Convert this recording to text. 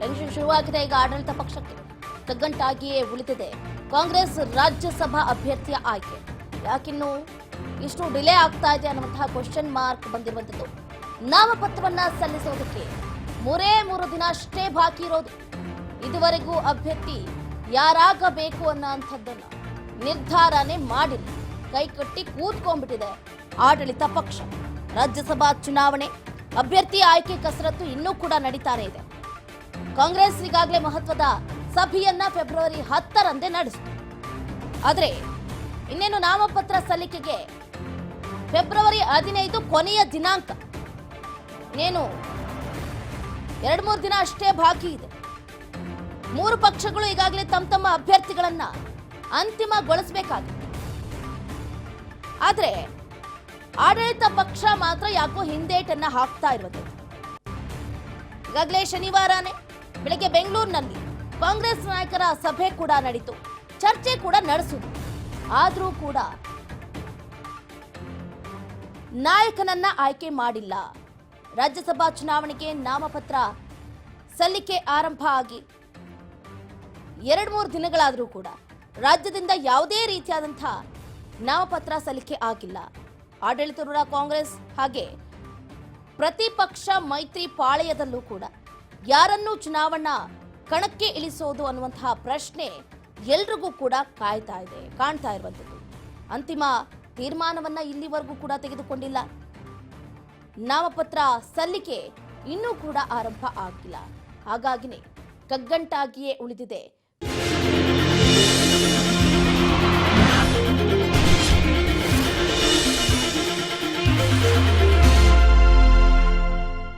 Tension ಶುರುವಾಗಿದೆ ಈಗ ಆಡಳಿತ ಪಕ್ಷಕ್ಕೆ ಕಗ್ಗಂಟಾಗಿಯೇ ಉಳಿದಿದೆ. ಕಾಂಗ್ರೆಸ್ ರಾಜ್ಯಸಭಾ ಅಭ್ಯರ್ಥಿಯ ಆಯ್ಕೆ. ಯಾಕಿನ್ನು ಇಷ್ಟು ಡಿಲೇ ಆಗ್ತಾ ಇದೆ ಅನ್ನುವಂತಹ ಕ್ವಶನ್ ಮಾರ್ಕ್ ಬಂದಿರುವಂತದ್ದು ನಾಮಪತ್ರವನ್ನ ಸಲ್ಲಿಸೋದಕ್ಕೆ ಮೂರೇ ಮೂರು ದಿನ ಅಷ್ಟೇ ಬಾಕಿ ಇರೋದು. ಇದುವರೆಗೂ ಅಭ್ಯರ್ಥಿ ಯಾರಾಗಬೇಕು ಅನ್ನೋಂಥದ್ದನ್ನ ನಿರ್ಧಾರನೇ ಮಾಡಿಲ್ಲ. ಕೈಕಟ್ಟಿ ಕೂತ್ಕೊಂಡ್ಬಿಟ್ಟಿದೆ ಆಡಳಿತ ಪಕ್ಷ. ರಾಜ್ಯಸಭಾ ಚುನಾವಣೆ. ಅಭ್ಯರ್ಥಿ ಆಯ್ಕೆ ಕಸರತ್ತು ಇನ್ನೂ ಕೂಡ ನಡೀತಾನೆ ಇದೆ. ಕಾಂಗ್ರೆಸ್ ಈಗಾಗಲೇ ಮಹತ್ವದ ಸಭೆಯನ್ನ ಫೆಬ್ರವರಿ ಹತ್ತರಂದೇ ನಡೆಸಿತು. ಆದರೆ ಇನ್ನೇನು ನಾಮಪತ್ರ ಸಲ್ಲಿಕೆಗೆ ಫೆಬ್ರವರಿ ಹದಿನೈದು ಕೊನೆಯ ದಿನಾಂಕ. ಇನ್ನೇನು ಎರಡು ಮೂರು ದಿನ ಅಷ್ಟೇ ಬಾಕಿ ಇದೆ. ಮೂರು ಪಕ್ಷಗಳು ಈಗಾಗಲೇ ತಮ್ಮ ತಮ್ಮ ಅಭ್ಯರ್ಥಿಗಳನ್ನ ಅಂತಿಮಗೊಳಿಸಬೇಕಾಗಿದೆ. ಆದರೆ ಆಡಳಿತ ಪಕ್ಷ ಮಾತ್ರ ಯಾಕೋ ಹಿಂದೇಟನ್ನ ಹಾಕ್ತಾ ಇರೋದು. ಈಗಾಗಲೇ ಶನಿವಾರನೇ. ಬೆಳಗ್ಗೆ ಬೆಂಗಳೂರಿನಲ್ಲಿ ಕಾಂಗ್ರೆಸ್ ನಾಯಕರ ಸಭೆ ಕೂಡ ನಡೀತು. ಚರ್ಚೆ ಕೂಡ ನಡೆಸಿದ್ರು. ಆದರೂ ಕೂಡ ನಾಯಕನನ್ನ ಆಯ್ಕೆ ಮಾಡಿಲ್ಲ. ರಾಜ್ಯಸಭಾ ಚುನಾವಣೆಗೆ ನಾಮಪತ್ರ ಸಲ್ಲಿಕೆ ಆರಂಭ ಆಗಿ ಎರಡು ಮೂರು ದಿನಗಳಾದರೂ ಕೂಡ ರಾಜ್ಯದಿಂದ ಯಾವುದೇ ರೀತಿಯಾದಂಥ ನಾಮಪತ್ರ ಸಲ್ಲಿಕೆ ಆಗಿಲ್ಲ. ಆಡಳಿತಾರೂಢ ಕಾಂಗ್ರೆಸ್ ಹಾಗೆ ಪ್ರತಿಪಕ್ಷ ಮೈತ್ರಿ ಪಾಳೆಯದಲ್ಲೂ ಕೂಡ ಯಾರನ್ನೂ ಚುನಾವಣಾ ಕಣಕ್ಕೆ ಇಳಿಸೋದು ಅನ್ನುವಂತಹ ಪ್ರಶ್ನೆ ಎಲ್ರಿಗೂ ಕೂಡ ಕಾಯ್ತಾ ಇದೆ, ಕಾಣ್ತಾ ಇರುವಂಥದ್ದು. ಅಂತಿಮ ತೀರ್ಮಾನವನ್ನ ಇಲ್ಲಿವರೆಗೂ ಕೂಡ ತೆಗೆದುಕೊಂಡಿಲ್ಲ. ನಾಮಪತ್ರ ಸಲ್ಲಿಕೆ ಇನ್ನೂ ಕೂಡ ಆರಂಭ ಆಗಿಲ್ಲ. ಹಾಗಾಗಿನೇ ಕಗ್ಗಂಟಾಗಿಯೇ ಉಳಿದಿದೆ.